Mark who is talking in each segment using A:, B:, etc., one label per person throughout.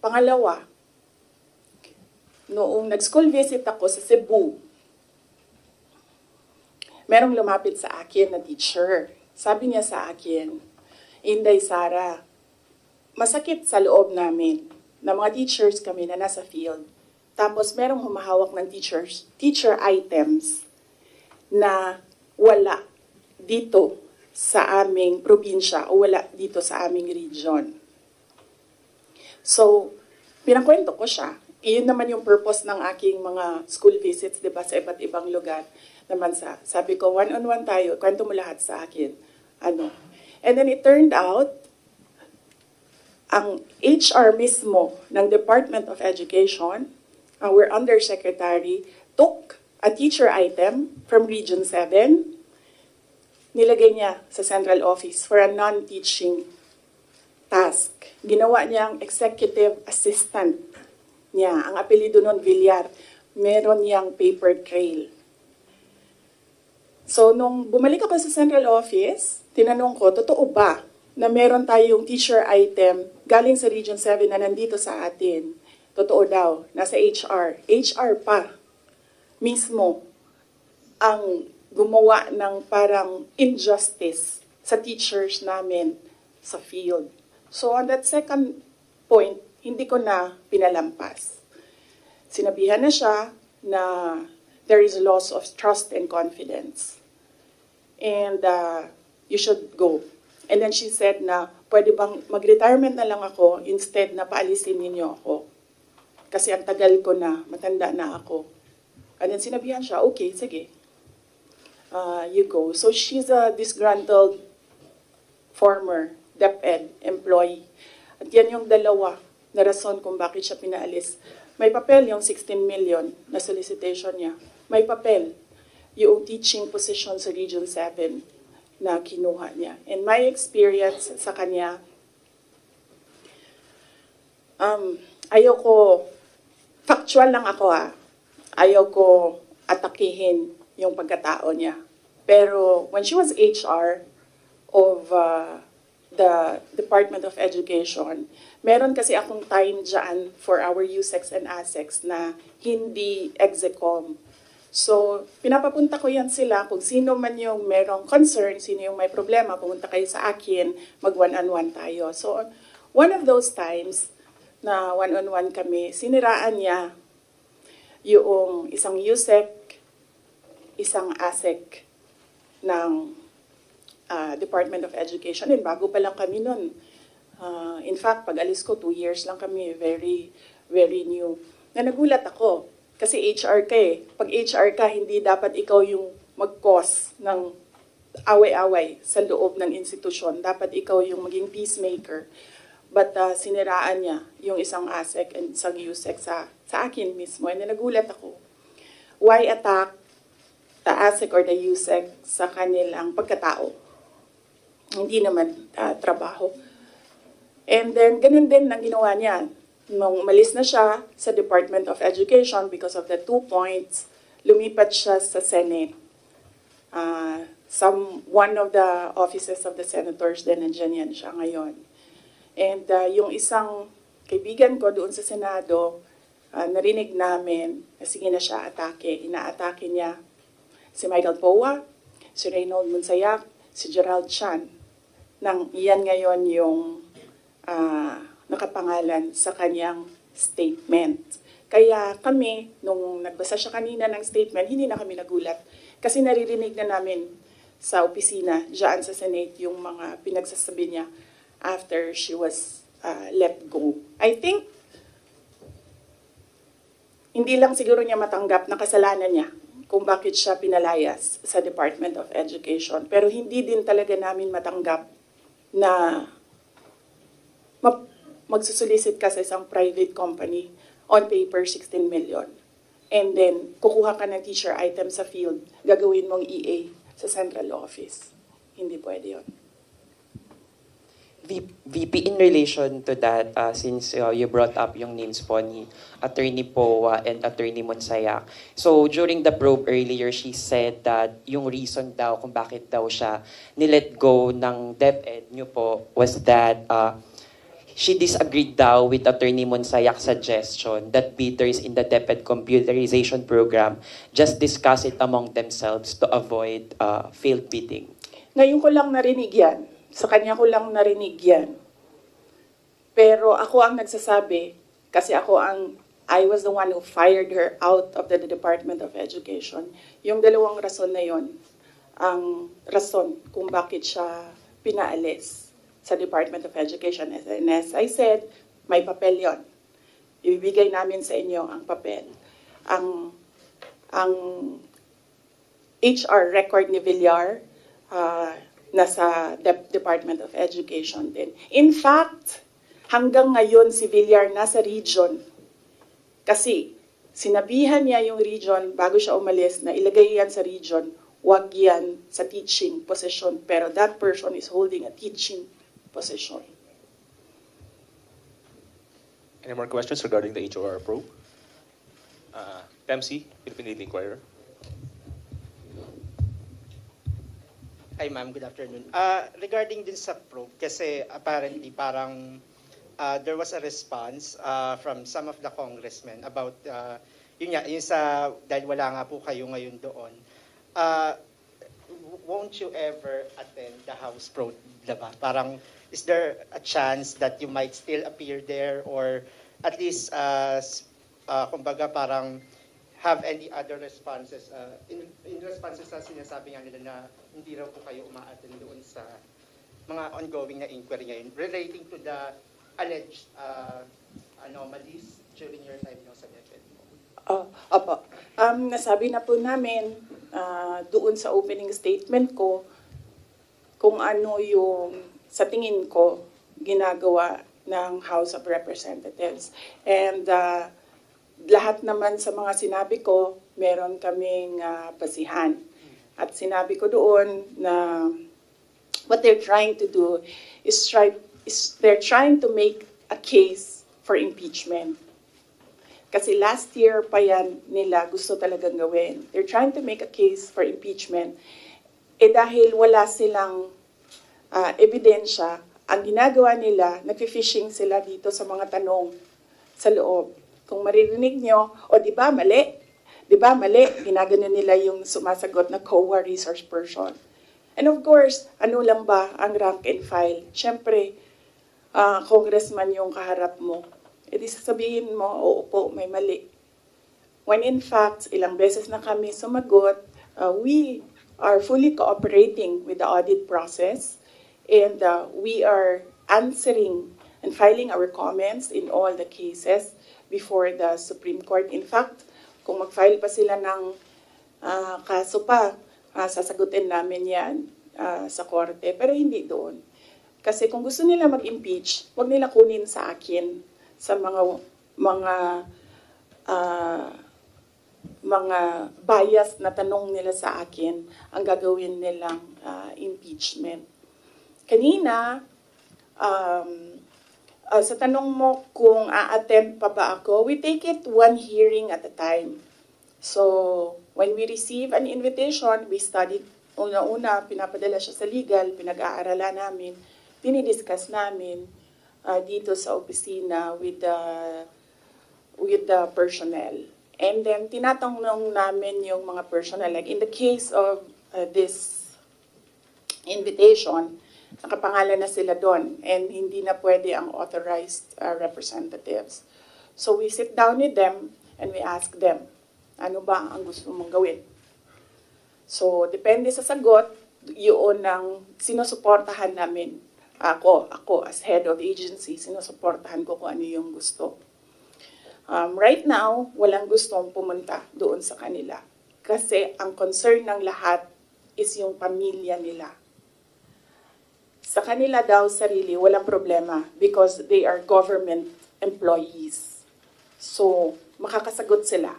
A: Pangalawa, noong nag-school visit ako sa Cebu, merong lumapit sa akin na teacher. Sabi niya sa akin, Inday Sara, masakit sa loob namin na mga teachers kami na nasa field. Tapos merong humahawak ng teachers, teacher items na wala dito sa aming probinsya o wala dito sa aming region. So, pinakwento ko siya. Iyon naman yung purpose ng aking mga school visits, di ba, sa iba't ibang lugar. Naman sa, sabi ko, one-on-one tayo, kwento mo lahat sa akin. Ano. And then it turned out, ang HR mismo ng Department of Education, our undersecretary, took a teacher item from Region 7, nilagay niya sa central office for a non-teaching task. Ginawa niyang executive assistant niya. Ang apelido nun, Villar. Meron niyang paper trail. So, nung bumalik ako sa central office, tinanong ko, totoo ba na meron tayong teacher item galing sa Region 7 na nandito sa atin? Totoo daw, nasa HR. HR pa mismo ang gumawa ng parang injustice sa teachers namin sa field. So on that second point, hindi ko na pinalampas. Sinabihan na siya na there is loss of trust and confidence. And uh, you should go. And then she said na, pwede bang mag-retirement na lang ako instead na paalisin ninyo ako. Kasi ang tagal ko na, matanda na ako. And then sinabihan siya, okay, sige. Uh, you go. So she's a disgruntled former DepEd employee. At yan yung dalawa na rason kung bakit siya pinaalis. May papel yung 16 million na solicitation niya. May papel yung teaching position sa Region 7 na kinuha niya. And my experience sa kanya, um, ayoko, factual lang ako ah, ayoko atakihin yung pagkatao niya. Pero when she was HR of uh, the Department of Education, meron kasi akong time dyan for our USEX and ASEX na hindi execom. So, pinapapunta ko yan sila kung sino man yung merong concern, sino yung may problema, pumunta kayo sa akin, mag one-on-one tayo. So, one of those times na one-on-one kami, siniraan niya yung isang USEC, isang ASEC ng uh, Department of Education. And bago pa lang kami nun. Uh, in fact, pag alis ko, two years lang kami, very, very new. Na nagulat ako, kasi HR ka eh. Pag HR ka, hindi dapat ikaw yung mag-cause ng away-away sa loob ng institusyon. Dapat ikaw yung maging peacemaker. But uh, siniraan niya yung isang ASEC and isang USEC sa, sa akin mismo. And nagulat ako. Why attack the ASEC or the USEC sa kanilang pagkatao? Hindi naman uh, trabaho. And then, ganun din ang ginawa niya. Nung umalis na siya sa Department of Education because of the two points, lumipat siya sa Senate. Uh, some, one of the offices of the senators din nandiyan yan siya ngayon. And uh, yung isang kaibigan ko doon sa Senado, uh, narinig namin na sige na siya atake. Inaatake niya si Michael Powa, si Reynold Monsayak, si Gerald Chan. Nang iyan ngayon yung uh, nakapangalan sa kanyang statement. Kaya kami, nung nagbasa siya kanina ng statement, hindi na kami nagulat. Kasi naririnig na namin sa opisina, dyan sa Senate, yung mga pinagsasabi niya after she was uh, let go. I think, hindi lang siguro niya matanggap na kasalanan niya kung bakit siya pinalayas sa Department of Education. Pero hindi din talaga namin matanggap na ma- magsusulisit ka sa isang private company on paper 16 million. And then, kukuha ka ng teacher item sa field, gagawin mong EA sa central office. Hindi pwede yun.
B: VP, in relation to that, uh, since uh, you brought up yung names po ni Attorney Poa and Attorney Monsayak. So, during the probe earlier, she said that yung reason daw kung bakit daw siya nilet go ng DepEd nyo po was that uh, she disagreed daw with Attorney Monsayak's suggestion that bidders in the DepEd computerization program just discuss it among themselves to avoid uh, failed bidding.
A: Ngayon ko lang narinig yan. Sa kanya ko lang narinig yan. Pero ako ang nagsasabi, kasi ako ang, I was the one who fired her out of the Department of Education. Yung dalawang rason na yon ang rason kung bakit siya pinaalis sa Department of Education. And as I said, may papel yon. Ibibigay namin sa inyo ang papel. Ang, ang HR record ni Villar, uh, nasa Dep- Department of Education din. In fact, hanggang ngayon si Villar nasa region. Kasi sinabihan niya yung region bago siya umalis na ilagay yan sa region, wag yan sa teaching position. Pero that person is holding a teaching position.
C: Any more questions regarding the HOR probe? Uh, PEMC, Philippine Daily Inquirer.
D: Hi ma'am, good afternoon. Uh, regarding din sa probe, kasi apparently parang uh, there was a response uh, from some of the congressmen about, uh, yun nga, yun sa, dahil wala nga po kayo ngayon doon, uh, won't you ever attend the House probe, diba? Parang, is there a chance that you might still appear there or at least, uh, uh, kumbaga parang have any other responses uh, in, in responses sa sinasabi nga nila na hindi raw po kayo umaattend doon sa mga ongoing na inquiry ngayon relating to the alleged uh, anomalies during your time no, sa DepEd po.
A: Oh, opo. Um, nasabi na po namin ah, doon sa opening statement ko kung ano yung sa tingin ko ginagawa ng House of Representatives. And ah, lahat naman sa mga sinabi ko, meron kaming ah, basihan. At sinabi ko doon na what they're trying to do is try is they're trying to make a case for impeachment. Kasi last year pa yan nila gusto talagang gawin. They're trying to make a case for impeachment. Eh dahil wala silang ah, ebidensya, ang ginagawa nila, nag-fishing sila dito sa mga tanong sa loob. Kung maririnig nyo, o di ba mali? Di ba mali? Ginagano nila yung sumasagot na COA resource person. And of course, ano lang ba ang rank and file? Siyempre, ah, congressman yung kaharap mo. E di sasabihin mo, oo po, may mali. When in fact, ilang beses na kami sumagot, uh, we are fully cooperating with the audit process and uh, we are answering and filing our comments in all the cases before the Supreme Court. In fact, kung mag-file pa sila ng ah, kaso pa, ah, sasagutin namin yan ah, sa korte, pero hindi doon. Kasi kung gusto nila mag-impeach, wag nila kunin sa akin sa mga mga ah, mga bias na tanong nila sa akin ang gagawin nilang ah, impeachment. Kanina, um, ah, sa tanong mo kung a-attend pa ba ako, we take it one hearing at a time. So, when we receive an invitation, we study, una-una, pinapadala siya sa legal, pinag-aaralan namin, dinidiscuss namin ah, dito sa opisina with the, with the personnel. And then, tinatanong namin yung mga personnel. Like, in the case of uh, this invitation, nakapangalan na sila doon and hindi na pwede ang authorized uh, representatives. So we sit down with them and we ask them, ano ba ang gusto mong gawin? So depende sa sagot, yun ang sinusuportahan namin. Ako, ako as head of agency, sinusuportahan ko kung ano yung gusto. Um, right now, walang gustong pumunta doon sa kanila. Kasi ang concern ng lahat is yung pamilya nila. Sa kanila daw sarili, walang problema because they are government employees. So, makakasagot sila.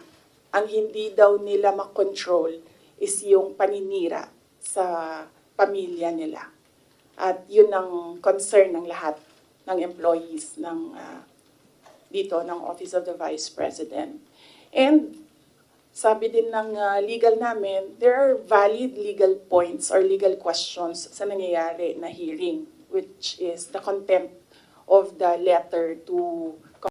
A: Ang hindi daw nila makontrol is yung paninira sa pamilya nila. At yun ang concern ng lahat ng employees ng ah, dito ng Office of the Vice President. And sabi din ng uh, legal namin, there are valid legal points or legal questions sa nangyayari na hearing, which is the contempt of the letter to